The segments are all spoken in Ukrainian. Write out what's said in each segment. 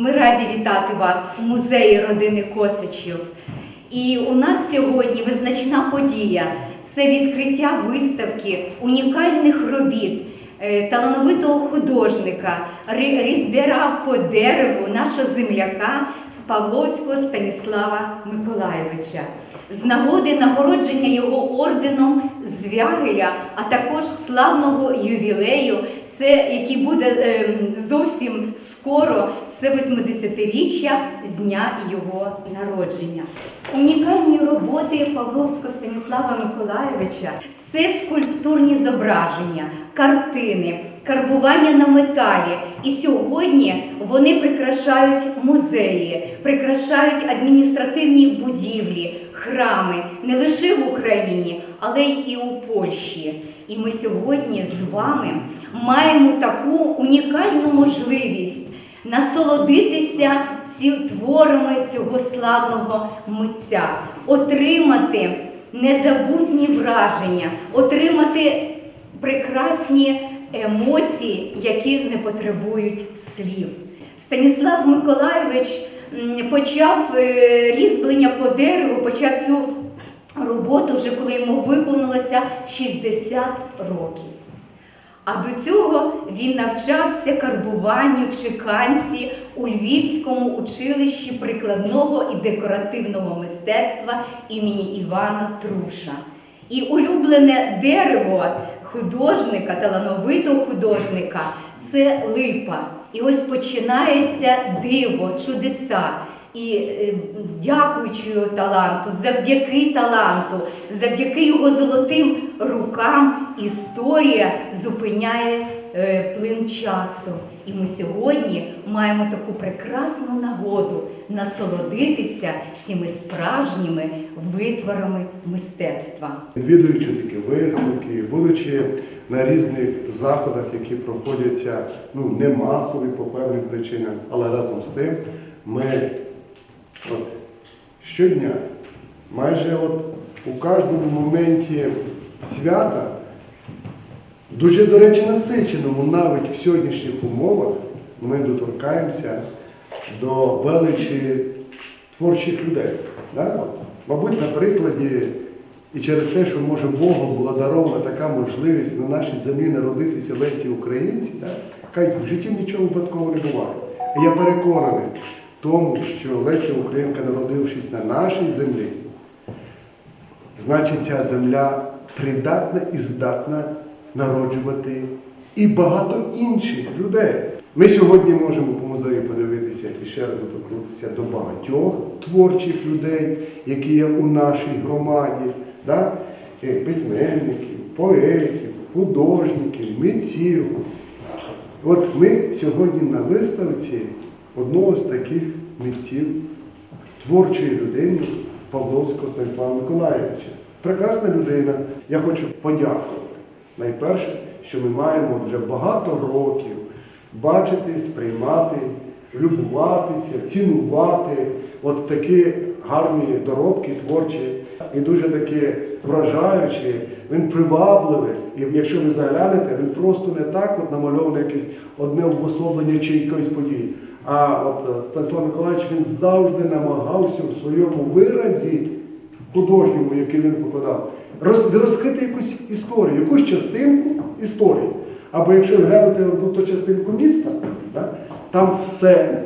Ми раді вітати вас у музеї родини Косичів. І у нас сьогодні визначна подія це відкриття виставки унікальних робіт е, талановитого художника, різбіра по дереву, нашого земляка Павловського Станіслава Миколайовича. З нагоди нагородження його орденом Звягеля, а також славного ювілею, це який буде ем, зовсім скоро, це 80-річчя з дня його народження. Унікальні роботи Павловського Станіслава Миколайовича це скульптурні зображення, картини, карбування на металі. І сьогодні вони прикрашають музеї, прикрашають адміністративні будівлі, храми не лише в Україні, але й у Польщі. І ми сьогодні з вами маємо таку унікальну можливість насолодитися ці творами цього славного митця, отримати незабутні враження, отримати прекрасні емоції, які не потребують слів. Станіслав Миколайович почав е, різьблення по дереву, почав цю роботу вже коли йому виповнилося 60 років. А до цього він навчався карбуванню чеканці у Львівському училищі прикладного і декоративного мистецтва імені Івана Труша. І улюблене дерево художника, талановитого художника це липа. І ось починається диво, чудеса. І е, дякуючи його таланту, завдяки таланту, завдяки його золотим рукам, історія зупиняє е, плин часу. І ми сьогодні маємо таку прекрасну нагоду насолодитися цими справжніми витворами мистецтва. Відвідуючи такі виставки, будучи на різних заходах, які проходяться ну, не масові по певним причинам, але разом з тим ми щодня, майже от, у кожному моменті свята, дуже, до речі, насиченому навіть в сьогоднішніх умовах, ми доторкаємося до величі творчих людей. Да? Мабуть, на прикладі і через те, що може Богом була дарована така можливість на нашій землі народитися Лесі Українці, да? кажуть, в житті нічого випадкового не буває. І я переконаний тому, що Леся Українка, народившись на нашій землі, значить ця земля придатна і здатна народжувати і багато інших людей. Ми сьогодні можемо по музею подивитися і ще раз доторкнутися до багатьох творчих людей, які є у нашій громаді, да? Е, письменників, поетів, художників, митців. От ми сьогодні на виставці одного з таких митців, творчої людини Павловського Станіслава Миколаєвича. Прекрасна людина. Я хочу подякувати. Найперше, що ми маємо вже багато років бачити, сприймати, любуватися, цінувати от такі гарні доробки творчі і дуже такі вражаючі, він привабливий. І якщо ви заглянете, він просто не так от намальований якесь одне обособлення чи якоїсь події. А от е, Станіслав Миколаївич він завжди намагався у своєму виразі художньому, який він покладав, роз- розкрити якусь історію, якусь частинку історії. Або якщо глянути одну ту частинку міста, да, там все,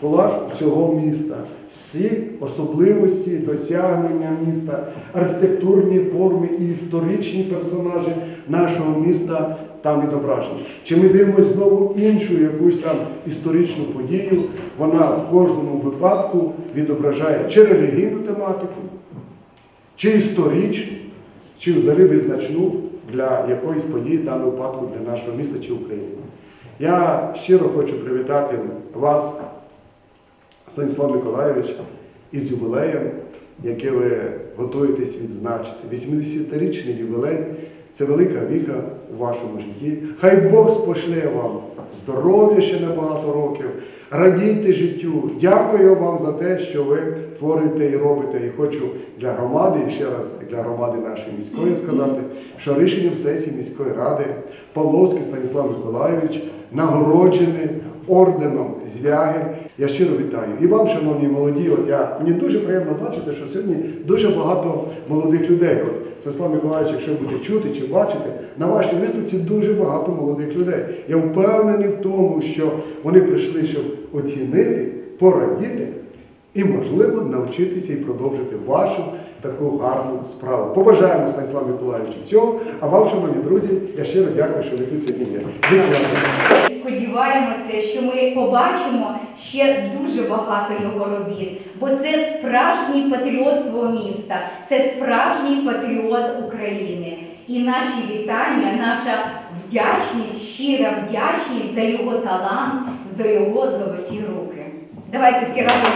колаж всього міста, всі особливості, досягнення міста, архітектурні форми і історичні персонажі нашого міста там відображені. Чи ми дивимося знову іншу якусь там історичну подію, вона в кожному випадку відображає чи релігійну тематику, чи історичну, чи взагалі визначну для якоїсь події, в даному випадку для нашого міста чи України. Я щиро хочу привітати вас, Станіслав Миколайович, із ювілеєм, який ви готуєтесь відзначити. 80-річний ювілей це велика віха у вашому житті. Хай Бог спошле вам здоров'я ще на багато років. Радійте життю. Дякую вам за те, що ви творите і робите. І хочу для громади, і ще раз для громади нашої міської сказати, що рішенням сесії міської ради Павловський Станіслав Миколайович нагороджений орденом Звягель. Я щиро вітаю. І вам, шановні молоді, от я, мені дуже приємно бачити, що сьогодні дуже багато молодих людей. От Сеслав Миколаївич, якщо будете чути чи бачити, на вашій виставці дуже багато молодих людей. Я впевнений в тому, що вони прийшли, щоб оцінити, порадіти і, можливо, навчитися і продовжити вашу таку гарну справу. Побажаємо Станіславу Миколаївичу цього, а вам, шановні друзі, я щиро дякую, що ви тут сьогодні є. Сподіваємося, що ми побачимо ще дуже багато його робіт, бо це справжній патріот свого міста, це справжній патріот України. І наші вітання, наша вдячність, щира вдячність за його талант, за його золоті руки. Давайте всі разом.